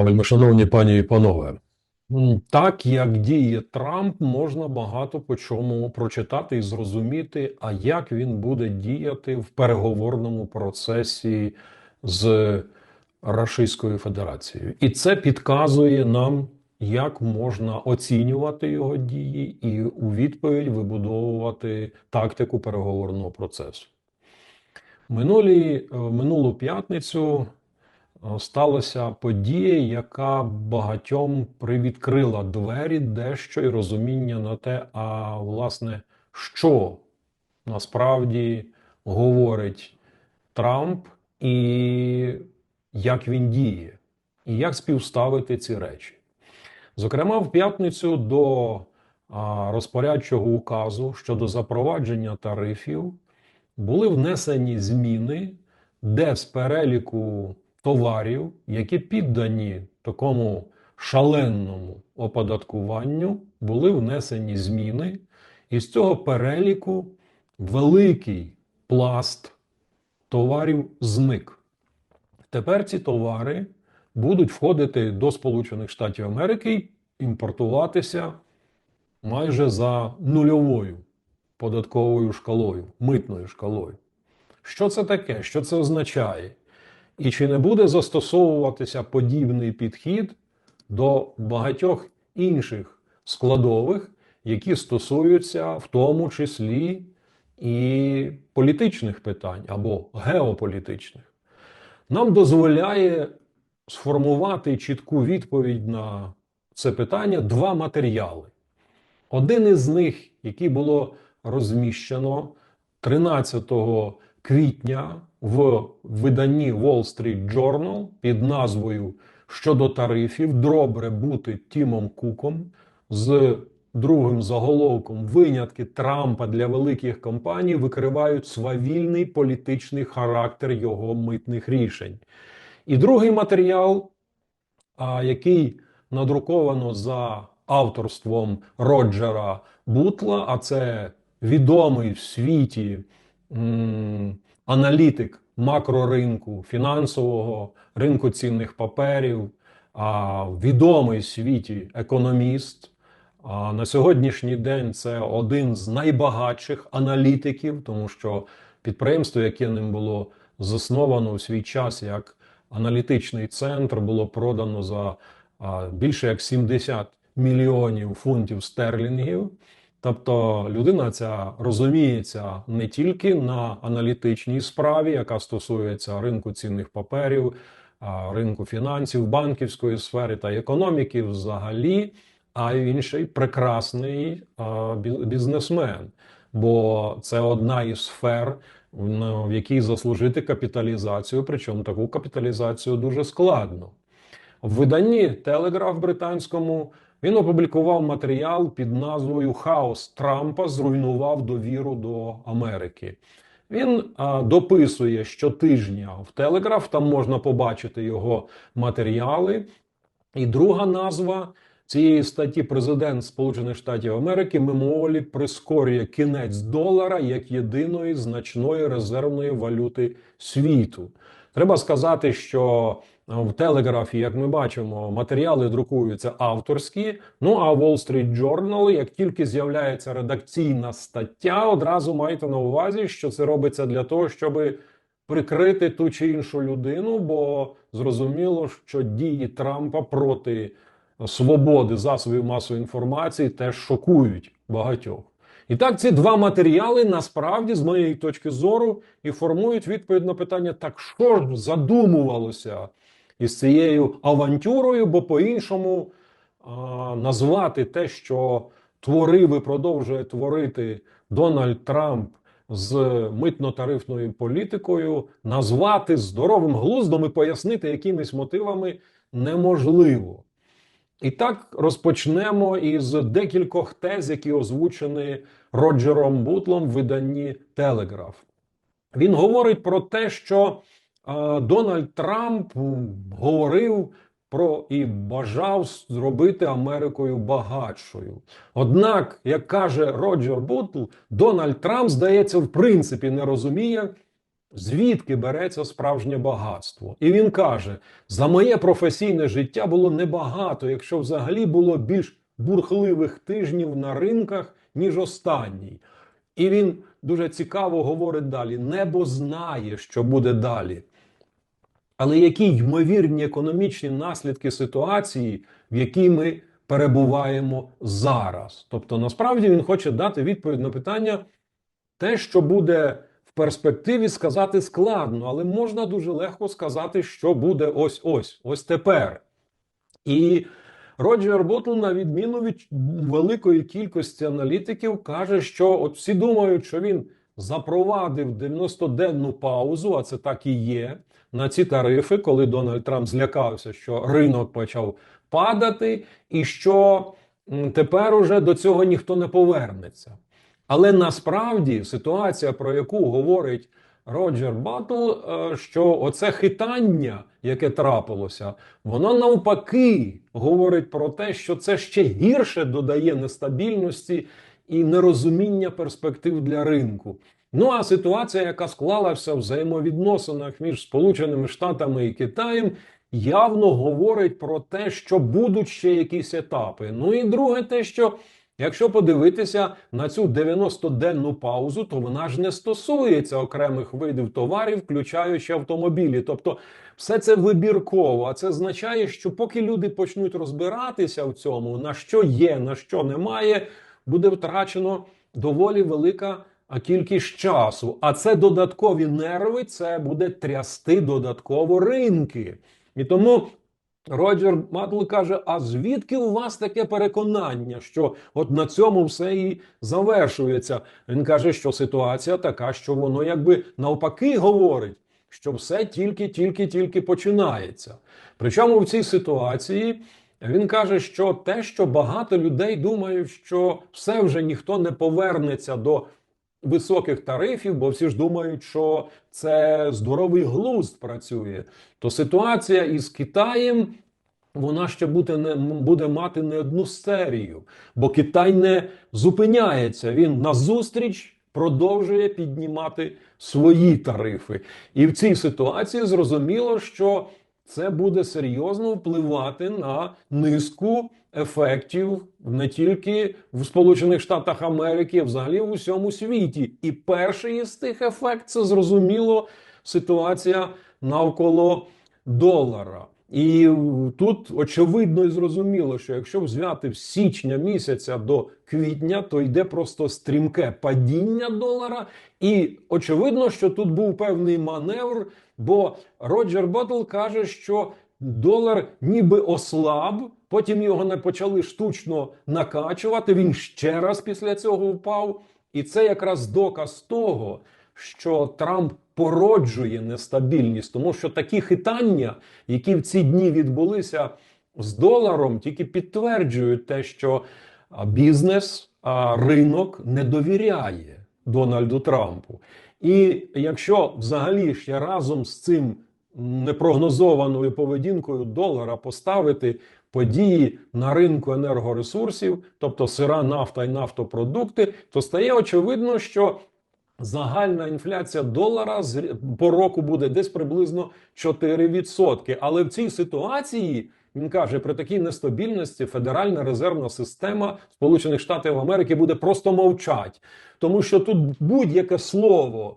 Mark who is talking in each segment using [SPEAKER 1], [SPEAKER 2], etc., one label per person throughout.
[SPEAKER 1] Вельмишановні пані і панове, так як діє Трамп, можна багато по чому прочитати і зрозуміти, а як він буде діяти в переговорному процесі з Російською Федерацією. І це підказує нам, як можна оцінювати його дії і у відповідь вибудовувати тактику переговорного процесу. Минулі, е, минулу п'ятницю сталася подія, яка багатьом привідкрила двері дещо і розуміння на те, а власне, що насправді говорить Трамп і як він діє, і як співставити ці речі. Зокрема, в п'ятницю до розпорядчого указу щодо запровадження тарифів були внесені зміни, де з переліку товарів, які піддані такому шаленому оподаткуванню, були внесені зміни, і з цього переліку великий пласт товарів зник. Тепер ці товари будуть входити до Сполучених Штатів Америки і імпортуватися майже за нульовою податковою шкалою, митною шкалою. Що це таке? Що це означає? І чи не буде застосовуватися подібний підхід до багатьох інших складових, які стосуються в тому числі і політичних питань або геополітичних? Нам дозволяє сформувати чітку відповідь на це питання два матеріали. Один із них, який було розміщено 13 квітня в виданні Wall Street Journal під назвою Щодо тарифів добре бути Тімом Куком з другим заголовком Винятки Трампа для великих компаній викривають свавільний політичний характер його митних рішень. І другий матеріал, який надруковано за авторством Роджера Бутла, а це відомий в світі аналітик макроринку, фінансового ринку цінних паперів, відомий в світі економіст. На сьогоднішній день це один з найбагатших аналітиків, тому що підприємство, яке ним було засновано у свій час як аналітичний центр, було продано за більше як 70 мільйонів фунтів стерлінгів. Тобто людина ця розуміється не тільки на аналітичній справі, яка стосується ринку цінних паперів, ринку фінансів, банківської сфери та економіки взагалі, а й він ще й прекрасний бізнесмен. Бо це одна із сфер, в якій заслужити капіталізацію, причому таку капіталізацію дуже складно. В виданні Телеграф британському він опублікував матеріал під назвою Хаос Трампа зруйнував довіру до Америки. Він а, дописує щотижня в Телеграф, там можна побачити його матеріали. І друга назва цієї статті президент Сполучених Штатів Америки мимоволі прискорює кінець долара як єдиної значної резервної валюти світу. Треба сказати, що в телеграфі, як ми бачимо, матеріали друкуються авторські. Ну а Wall Street Journal, як тільки з'являється редакційна стаття, одразу майте на увазі, що це робиться для того, щоб прикрити ту чи іншу людину, бо зрозуміло, що дії Трампа проти свободи засобів масової інформації теж шокують багатьох. І так, ці два матеріали насправді, з моєї точки зору, і формують відповідь на питання: так що ж задумувалося із цією авантюрою, бо по-іншому назвати те, що творив і продовжує творити Дональд Трамп з митно-тарифною політикою, назвати здоровим глуздом і пояснити якимись мотивами неможливо. І так розпочнемо із декількох тез, які озвучені Роджером Бутлом в виданні Телеграф. Він говорить про те, що Дональд Трамп говорив про і бажав зробити Америкою багатшою. Однак, як каже Роджер Бутл, Дональд Трамп, здається, в принципі не розуміє, звідки береться справжнє багатство. І він каже: за моє професійне життя було небагато, якщо взагалі було більш бурхливих тижнів на ринках, ніж останній. І він дуже цікаво говорить далі: небо знає, що буде далі. Але які ймовірні економічні наслідки ситуації, в якій ми перебуваємо зараз? Тобто, насправді він хоче дати відповідь на питання, те, що буде в перспективі, сказати складно, але можна дуже легко сказати, що буде ось ось, ось тепер. І Роджер Ботл, на відміну від великої кількості аналітиків, каже, що от всі думають, що він запровадив 90-денну паузу, а це так і є. На ці тарифи, коли Дональд Трамп злякався, що ринок почав падати, і що тепер уже до цього ніхто не повернеться. Але насправді ситуація, про яку говорить Роджер Батл, е, що оце хитання, яке трапилося, воно навпаки говорить про те, що це ще гірше додає нестабільності і нерозуміння перспектив для ринку. Ну а ситуація, яка склалася в взаємовідносинах між Сполученими Штатами і Китаєм, явно говорить про те, що будуть ще якісь етапи. Ну і друге, те, що Якщо подивитися на цю 90-денну паузу, то вона ж не стосується окремих видів товарів, включаючи автомобілі. Тобто, все це вибірково. А це означає, що поки люди почнуть розбиратися в цьому, на що є, на що немає, буде втрачено доволі велика кількість часу. А це додаткові нерви, це буде трясти додатково ринки. І тому. Роджер Матл каже: а звідки у вас таке переконання, що от на цьому все і завершується? Він каже, що ситуація така, що воно якби навпаки говорить, що все тільки-тільки-тільки починається. Причому в цій ситуації він каже, що те, що багато людей думають, що все вже ніхто не повернеться до. Високих тарифів, бо всі ж думають, що це здоровий глузд працює. То ситуація із Китаєм вона ще буде не буде мати не одну серію, бо Китай не зупиняється. Він назустріч продовжує піднімати свої тарифи. І в цій ситуації зрозуміло, що це буде серйозно впливати на низку ефектів не тільки в Сполучених Штатах Америки, а взагалі в усьому світі. І перший із тих ефект це зрозуміло ситуація навколо долара. І тут очевидно і зрозуміло, що якщо взяти з січня місяця до квітня, то йде просто стрімке падіння долара. І очевидно, що тут був певний маневр, бо Роджер Ботл каже, що долар ніби ослаб, потім його не почали штучно накачувати. Він ще раз після цього впав. І це якраз доказ того, що Трамп породжує нестабільність, тому що такі хитання, які в ці дні відбулися з доларом, тільки підтверджують те, що бізнес, ринок не довіряє Дональду Трампу. І якщо взагалі ще разом з цим непрогнозованою поведінкою долара поставити події на ринку енергоресурсів, тобто сира нафта і нафтопродукти, то стає очевидно, що Загальна інфляція долара по року буде десь приблизно 4%. Але в цій ситуації він каже, при такій нестабільності Федеральна резервна система Сполучених Штатів Америки буде просто мовчать, тому що тут будь-яке слово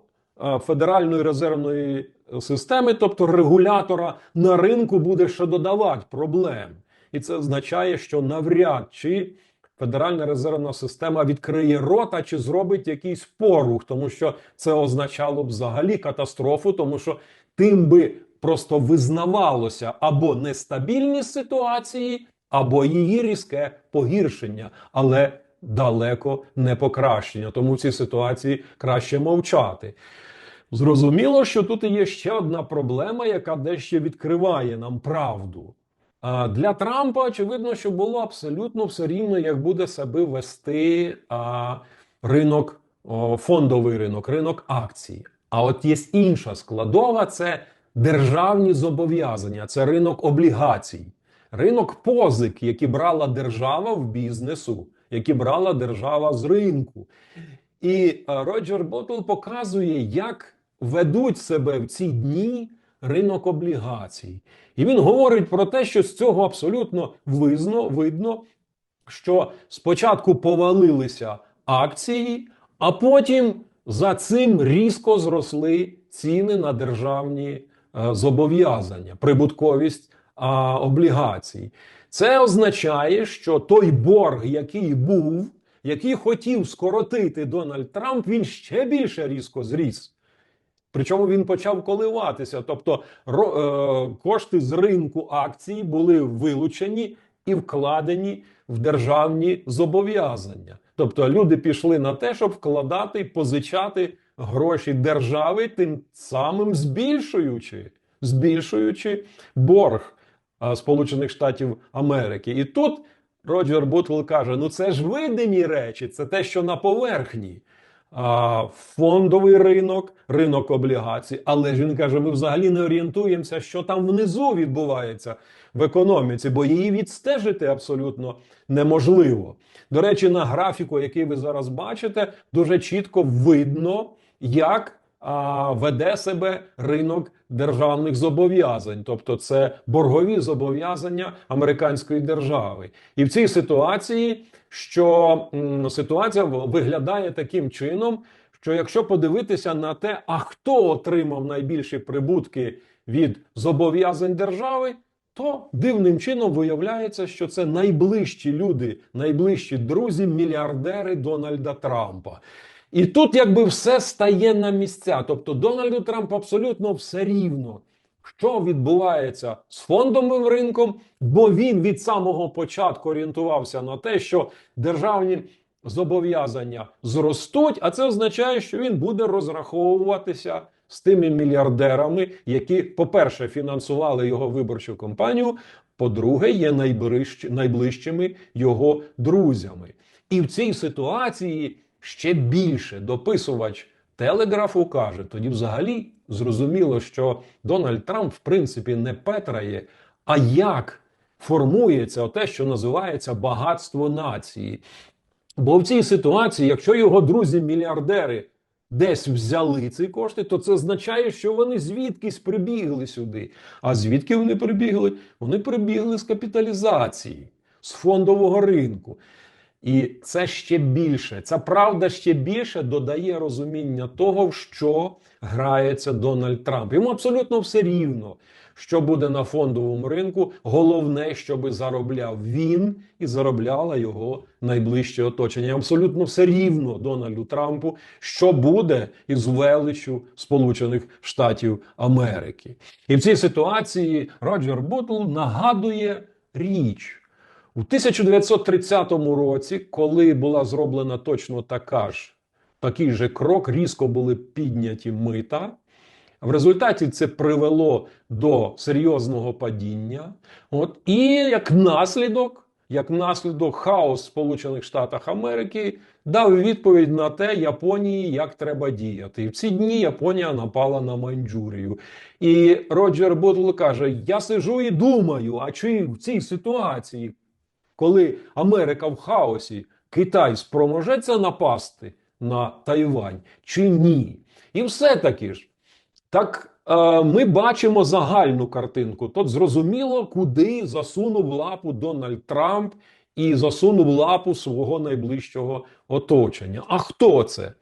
[SPEAKER 1] Федеральної резервної системи, тобто регулятора на ринку, буде ще додавати проблем, і це означає, що навряд чи. Федеральна резервна система відкриє рота чи зробить якийсь порух, тому що це означало б взагалі катастрофу, тому що тим би просто визнавалося або нестабільність ситуації, або її різке погіршення, але далеко не покращення. Тому в цій ситуації краще мовчати. Зрозуміло, що тут є ще одна проблема, яка дещо відкриває нам правду. Для Трампа очевидно, що було абсолютно все рівно, як буде себе вести ринок, фондовий ринок, ринок акцій. А от є інша складова: це державні зобов'язання, це ринок облігацій, ринок позик, які брала держава в бізнесу, які брала держава з ринку. І Роджер Ботл показує, як ведуть себе в ці дні ринок облігацій. І він говорить про те, що з цього абсолютно визно, видно, що спочатку повалилися акції, а потім за цим різко зросли ціни на державні е, зобов'язання, прибутковість облігацій. Це означає, що той борг, який був, який хотів скоротити Дональд Трамп, він ще більше різко зріс. Причому він почав коливатися. Тобто е, кошти з ринку акцій були вилучені і вкладені в державні зобов'язання. Тобто люди пішли на те, щоб вкладати позичати гроші держави, тим самим збільшуючи, збільшуючи борг а, Сполучених Штатів Америки. І тут Роджер Бутл каже: ну це ж видимі речі, це те, що на поверхні. Фондовий ринок, ринок облігацій. Але ж він каже: ми взагалі не орієнтуємося, що там внизу відбувається в економіці, бо її відстежити абсолютно неможливо. До речі, на графіку, який ви зараз бачите, дуже чітко видно, як веде себе ринок державних зобов'язань, тобто це боргові зобов'язання американської держави. І в цій ситуації, що м, ситуація виглядає таким чином, що якщо подивитися на те, а хто отримав найбільші прибутки від зобов'язань держави, то дивним чином виявляється, що це найближчі люди, найближчі друзі, мільярдери Дональда Трампа. І тут якби все стає на місця. Тобто Дональду Трампу абсолютно все рівно, що відбувається з фондовим ринком, бо він від самого початку орієнтувався на те, що державні зобов'язання зростуть, а це означає, що він буде розраховуватися з тими мільярдерами, які, по-перше, фінансували його виборчу кампанію, по-друге, є найближчими його друзями. І в цій ситуації ще більше дописувач телеграфу каже: тоді взагалі зрозуміло, що Дональд Трамп, в принципі, не петрає, а як формується те, що називається багатство нації. Бо в цій ситуації, якщо його друзі-мільярдери десь взяли ці кошти, то це означає, що вони звідкись прибігли сюди. А звідки вони прибігли? Вони прибігли з капіталізації, з фондового ринку. І це ще більше, ця правда ще більше додає розуміння того, в що грається Дональд Трамп. Йому абсолютно все рівно, що буде на фондовому ринку. Головне, щоб заробляв він і заробляло його найближче оточення. Абсолютно все рівно Дональду Трампу, що буде із величю Сполучених Штатів Америки. І в цій ситуації Роджер Бутл нагадує річ. У 1930 році, коли була зроблена точно така ж такий же крок, різко були підняті мита. В результаті це привело до серйозного падіння. От, і як наслідок, як наслідок, хаос в Сполучених Штатах Америки дав відповідь на те Японії, як треба діяти. І в ці дні Японія напала на Маньчжурію. І Роджер Бутл каже: Я сижу і думаю, а чи в цій ситуації коли Америка в хаосі, Китай спроможеться напасти на Тайвань чи ні? І все-таки ж, так е, ми бачимо загальну картинку. Тут зрозуміло, куди засунув лапу Дональд Трамп і засунув лапу свого найближчого оточення. А хто це?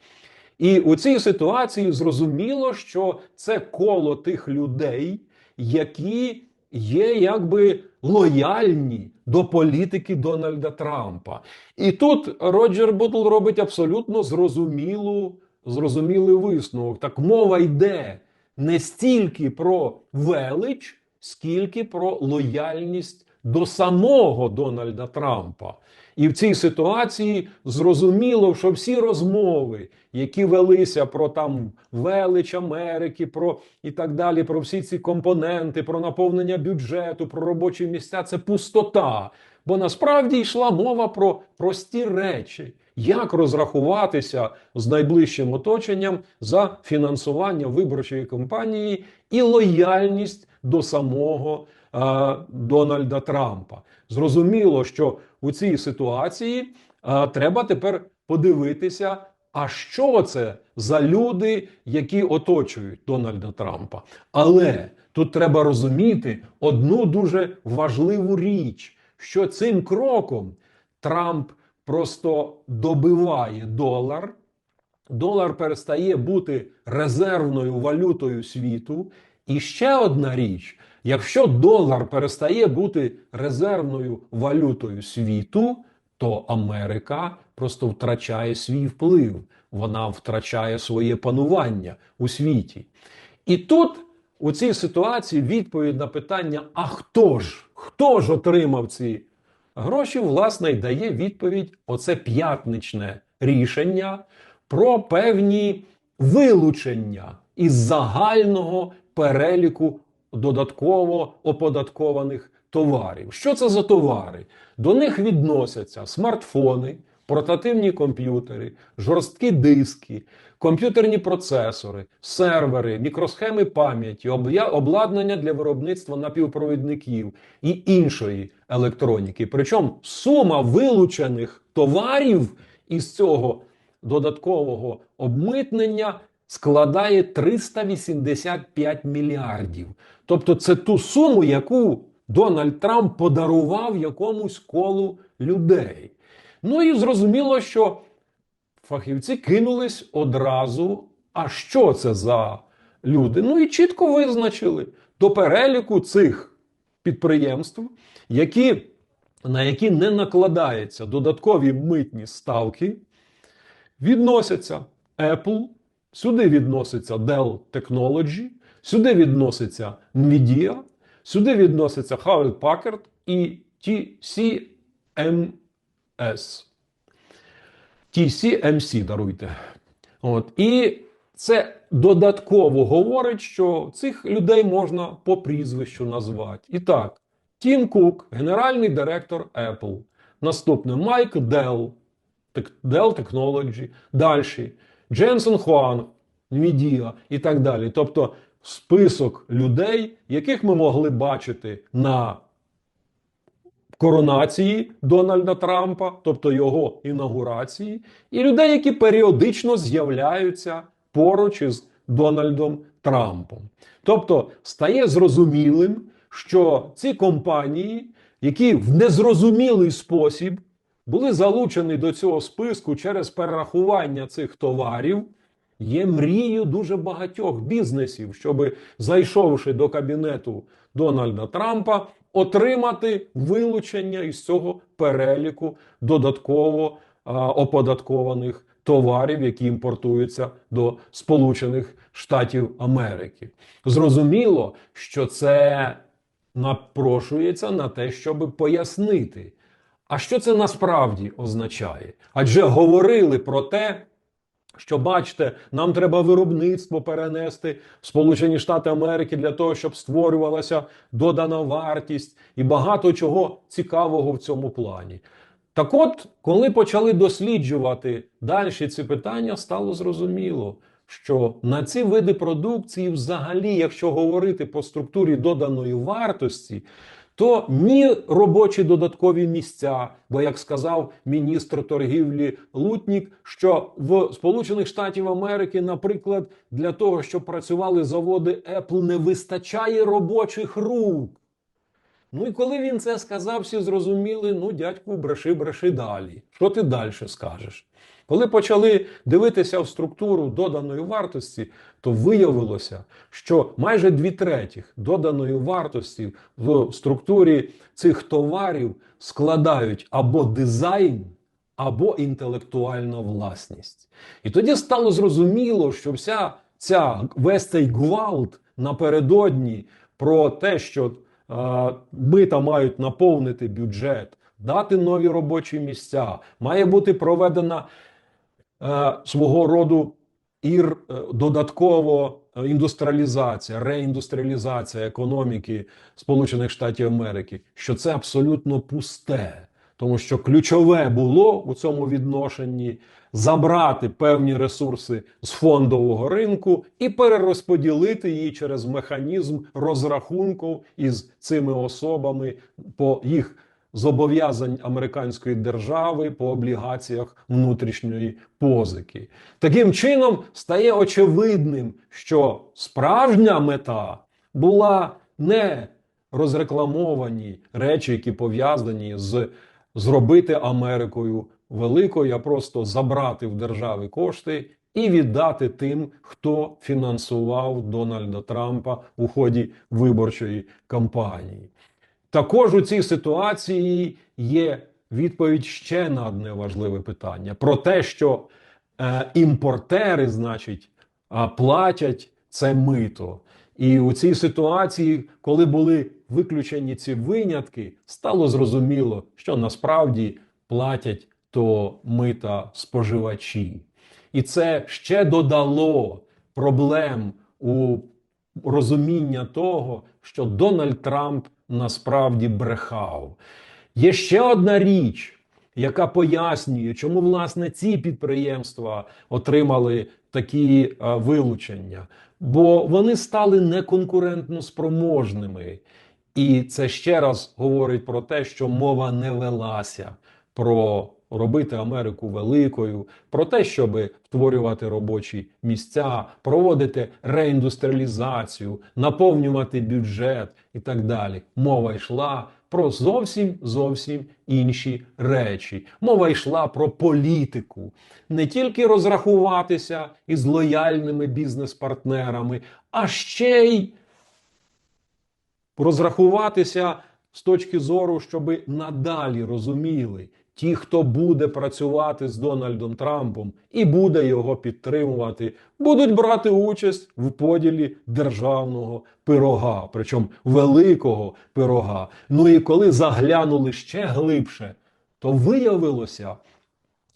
[SPEAKER 1] І у цій ситуації зрозуміло, що це коло тих людей, які є якби лояльні до політики Дональда Трампа. І тут Роджер Бутл робить абсолютно зрозумілу, зрозумілий висновок. Так мова йде не стільки про велич, скільки про лояльність до самого Дональда Трампа. І в цій ситуації зрозуміло, що всі розмови, які велися про там велич Америки, про і так далі, про всі ці компоненти, про наповнення бюджету, про робочі місця, це пустота. Бо насправді йшла мова про прості речі. Як розрахуватися з найближчим оточенням за фінансування виборчої кампанії і лояльність до самого е, Дональда Трампа? Зрозуміло, що у цій ситуації е, треба тепер подивитися, а що це за люди, які оточують Дональда Трампа. Але тут треба розуміти одну дуже важливу річ, що цим кроком Трамп просто добиває долар. Долар перестає бути резервною валютою світу. І ще одна річ: якщо долар перестає бути резервною валютою світу, то Америка просто втрачає свій вплив, вона втрачає своє панування у світі. І тут у цій ситуації відповідь на питання: а хто ж? Хто ж отримав ці гроші? Власне, й дає відповідь: оце п'ятничне рішення про певні вилучення із загального переліку додатково оподаткованих товарів. Що це за товари? До них відносяться смартфони, портативні комп'ютери, жорсткі диски, комп'ютерні процесори, сервери, мікросхеми пам'яті, обладнання для виробництва напівпровідників і іншої електроніки. Причому сума вилучених товарів із цього додаткового обмитнення складає 385 мільярдів. Тобто, це ту суму, яку Дональд Трамп подарував якомусь колу людей. Ну і зрозуміло, що фахівці кинулись одразу. А що це за люди? Ну і чітко визначили до переліку цих підприємств, які, на які не накладаються додаткові митні ставки, відносяться Apple, сюди відноситься Dell Technology, сюди відноситься Nvidia, сюди відноситься Hewlett Packard і TCMS. TCMC, даруйте. От. І це додатково говорить, що цих людей можна по прізвищу назвати. І так, Тім Кук, генеральний директор Apple. Наступне Майк Тек- Dell Technology. Далі Дженсен Хуан, Nvidia і так далі. Тобто список людей, яких ми могли бачити на коронації Дональда Трампа, тобто його інаугурації, і людей, які періодично з'являються поруч із Дональдом Трампом. Тобто стає зрозумілим, що ці компанії, які в незрозумілий спосіб були залучені до цього списку через перерахування цих товарів, є мрією дуже багатьох бізнесів, щоб, зайшовши до кабінету Дональда Трампа, отримати вилучення із цього переліку додатково а, оподаткованих товарів, які імпортуються до Сполучених Штатів Америки. Зрозуміло, що це напрошується на те, щоб пояснити. А що це насправді означає? Адже говорили про те, що бачите, нам треба виробництво перенести в Сполучені Штати Америки для того, щоб створювалася додана вартість і багато чого цікавого в цьому плані. Так от, коли почали досліджувати далі ці питання, стало зрозуміло, що на ці види продукції, взагалі, якщо говорити по структурі доданої вартості, то ні робочі додаткові місця, бо як сказав міністр торгівлі Лутнік, що в Сполучених Штатів Америки, наприклад, для того, щоб працювали заводи Apple, не вистачає робочих рук. Ну і коли він це сказав, всі зрозуміли: ну, дядьку, бреши, бреши далі. Що ти далі скажеш? Коли почали дивитися в структуру доданої вартості, то виявилося, що майже дві третіх доданої вартості в структурі цих товарів складають або дизайн, або інтелектуальна власність. І тоді стало зрозуміло, що вся ця весь цей гвалт напередодні про те, що е, мита мають наповнити бюджет, дати нові робочі місця, має бути проведена свого роду ір е, додатково е, індустріалізація, реіндустріалізація економіки Сполучених Штатів Америки, що це абсолютно пусте. Тому що ключове було у цьому відношенні забрати певні ресурси з фондового ринку і перерозподілити її через механізм розрахунків із цими особами по їх зобов'язань американської держави по облігаціях внутрішньої позики. Таким чином стає очевидним, що справжня мета була не розрекламовані речі, які пов'язані з зробити Америкою великою, а просто забрати в держави кошти і віддати тим, хто фінансував Дональда Трампа у ході виборчої кампанії. Також у цій ситуації є відповідь ще на одне важливе питання: про те, що е, імпортери, значить, платять це мито. І у цій ситуації, коли були виключені ці винятки, стало зрозуміло, що насправді платять то мита споживачі. І це ще додало проблем у розуміння того, що Дональд Трамп насправді брехав. Є ще одна річ, яка пояснює, чому власне ці підприємства отримали такі е, вилучення, бо вони стали неконкурентно спроможними. І це ще раз говорить про те, що мова не велася про робити Америку великою, про те, щоб створювати робочі місця, проводити реіндустріалізацію, наповнювати бюджет і так далі. Мова йшла про зовсім зовсім інші речі. Мова йшла про політику, не тільки розрахуватися із лояльними бізнес-партнерами, а ще й розрахуватися з точки зору, щоб надалі розуміли. Ті, хто буде працювати з Дональдом Трампом і буде його підтримувати, будуть брати участь в поділі державного пирога, причому великого пирога. Ну і коли заглянули ще глибше, то виявилося,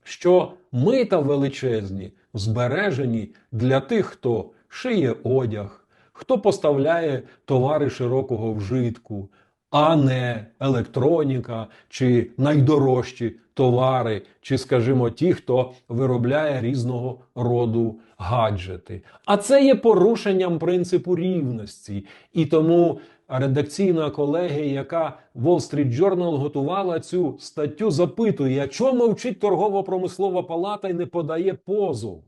[SPEAKER 1] що мита величезні збережені для тих, хто шиє одяг, хто поставляє товари широкого вжитку, а не електроніка чи найдорожчі товари, чи, скажімо, ті, хто виробляє різного роду гаджети. А це є порушенням принципу рівності. І тому редакційна колегія, яка Wall Street Journal готувала цю статтю, запитує, а чому мовчить торгово-промислова палата і не подає позов?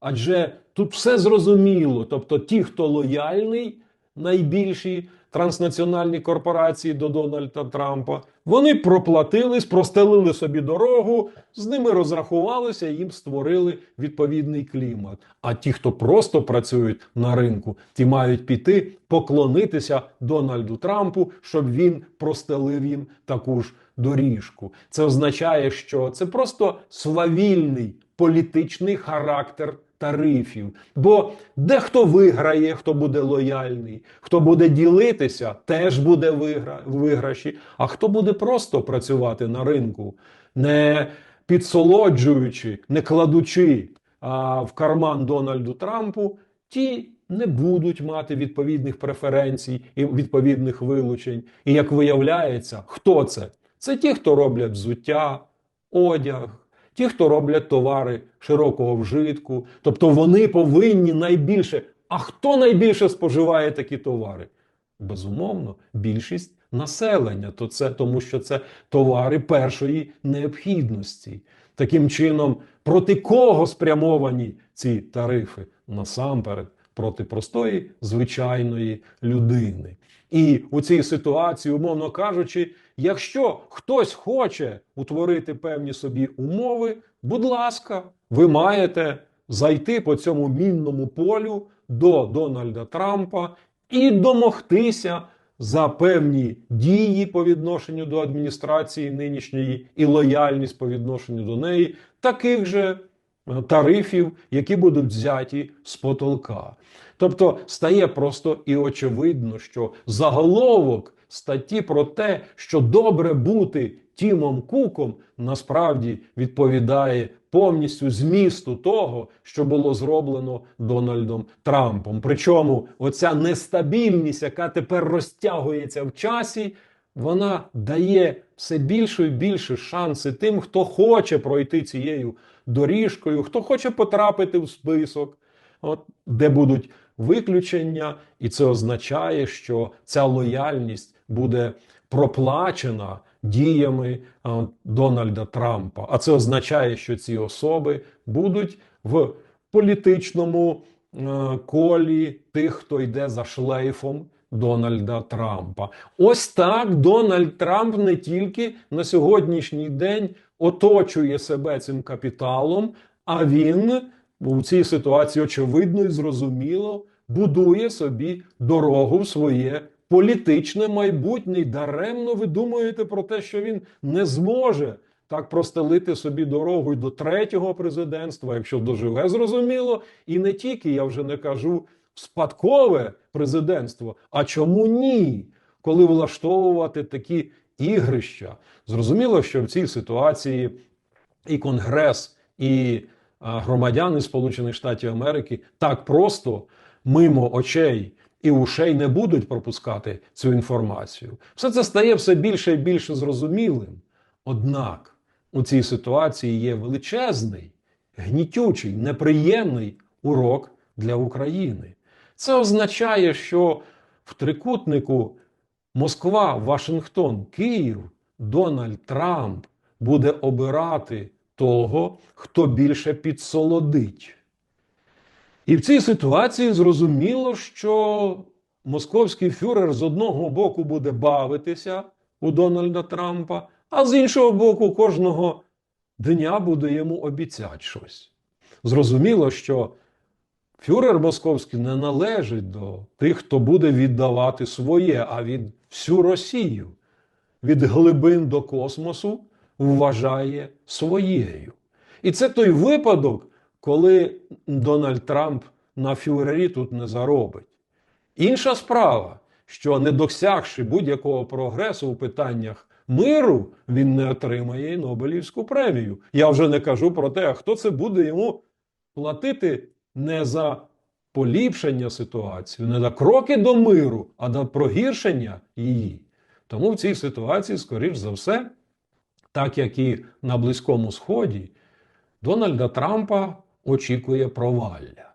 [SPEAKER 1] Адже тут все зрозуміло. Тобто, ті, хто лояльний, найбільші транснаціональні корпорації до Дональда Трампа, вони проплатили, простелили собі дорогу, з ними розрахувалися, їм створили відповідний клімат. А ті, хто просто працюють на ринку, ті мають піти поклонитися Дональду Трампу, щоб він простелив їм таку ж доріжку. Це означає, що це просто свавільний політичний характер тарифів. Бо дехто виграє, хто буде лояльний, хто буде ділитися, теж буде вигра... виграші. А хто буде просто працювати на ринку, не підсолоджуючи, не кладучи а, в карман Дональду Трампу, ті. Не будуть мати відповідних преференцій і відповідних вилучень. І як виявляється, хто це? Це ті, хто роблять взуття, одяг, ті, хто роблять товари широкого вжитку. Тобто вони повинні найбільше. А хто найбільше споживає такі товари? Безумовно, більшість населення. То це тому, що це товари першої необхідності. Таким чином, проти кого спрямовані ці тарифи? Насамперед, проти простої звичайної людини. І у цій ситуації, умовно кажучи, якщо хтось хоче утворити певні собі умови, будь ласка, ви маєте зайти по цьому мінному полю до Дональда Трампа і домогтися за певні дії по відношенню до адміністрації нинішньої і лояльність по відношенню до неї, таких же е, тарифів, які будуть взяті з потолка. Тобто стає просто і очевидно, що заголовок статті про те, що добре бути Тімом Куком, насправді відповідає повністю змісту того, що було зроблено Дональдом Трампом. Причому оця нестабільність, яка тепер розтягується в часі, вона дає все більше і більше шанси тим, хто хоче пройти цією доріжкою, хто хоче потрапити в список, от, де будуть виключення, і це означає, що ця лояльність буде проплачена діями Дональда Трампа. А це означає, що ці особи будуть в політичному е, колі тих, хто йде за шлейфом Дональда Трампа. Ось так Дональд Трамп не тільки на сьогоднішній день оточує себе цим капіталом, а він у цій ситуації очевидно і зрозуміло будує собі дорогу в своє політичне майбутнє. Даремно ви думаєте про те, що він не зможе так простелити собі дорогу й до третього президентства, якщо доживе, зрозуміло, і не тільки я вже не кажу спадкове президентство. А чому ні? Коли влаштовувати такі ігрища, зрозуміло, що в цій ситуації і Конгрес, і громадяни Сполучених Штатів Америки так просто мимо очей і ушей не будуть пропускати цю інформацію. Все це стає все більше і більше зрозумілим. Однак у цій ситуації є величезний, гнітючий, неприємний урок для України. Це означає, що в трикутнику Москва, Вашингтон, Київ, Дональд Трамп буде обирати того, хто більше підсолодить. І в цій ситуації зрозуміло, що московський фюрер з одного боку буде бавитися у Дональда Трампа, а з іншого боку, кожного дня буде йому обіцяти щось. Зрозуміло, що фюрер московський не належить до тих, хто буде віддавати своє, а від всю Росію від глибин до космосу вважає своєю. І це той випадок, коли Дональд Трамп на фюрері тут не заробить. Інша справа, що не досягши будь-якого прогресу у питаннях миру, він не отримає Нобелівську премію. Я вже не кажу про те, а хто це буде йому платити не за поліпшення ситуації, не за кроки до миру, а за прогіршення її. Тому в цій ситуації, скоріш за все, так як і на Близькому Сході, Дональда Трампа очікує провалля.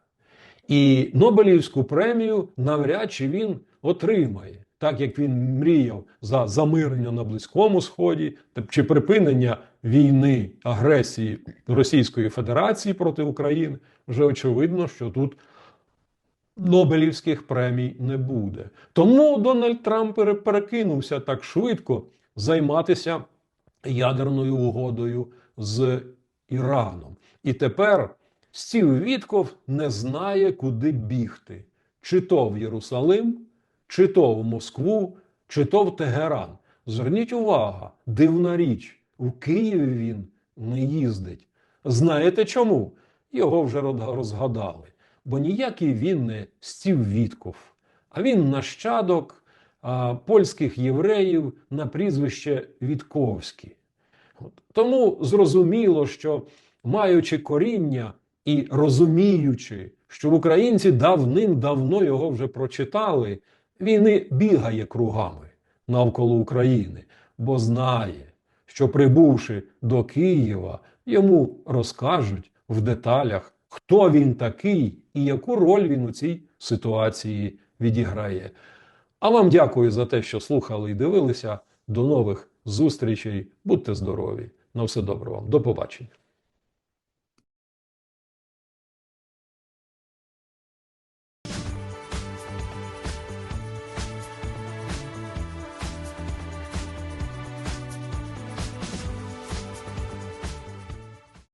[SPEAKER 1] І Нобелівську премію навряд чи він отримає, так як він мріяв за замирення на Близькому Сході чи припинення війни агресії Російської Федерації проти України. Вже очевидно, що тут Нобелівських премій не буде. Тому Дональд Трамп перекинувся так швидко займатися ядерною угодою з Іраном. І тепер Стів Вітков не знає, куди бігти: чи то в Єрусалим, чи то в Москву, чи то в Тегеран. Зверніть увагу, дивна річ, у Києві він не їздить. Знаєте чому? Його вже розгадали. Бо ніякий він не Стів Вітков, а він нащадок а, польських євреїв на прізвище Вітковський. Тому зрозуміло, що маючи коріння і розуміючи, що українці давним-давно його вже прочитали, він і бігає кругами навколо України, бо знає, що прибувши до Києва, йому розкажуть в деталях, хто він такий і яку роль він у цій ситуації відіграє. А вам дякую за те, що слухали і дивилися. До нових зустрічей. Будьте здорові! На все добре вам. До побачення.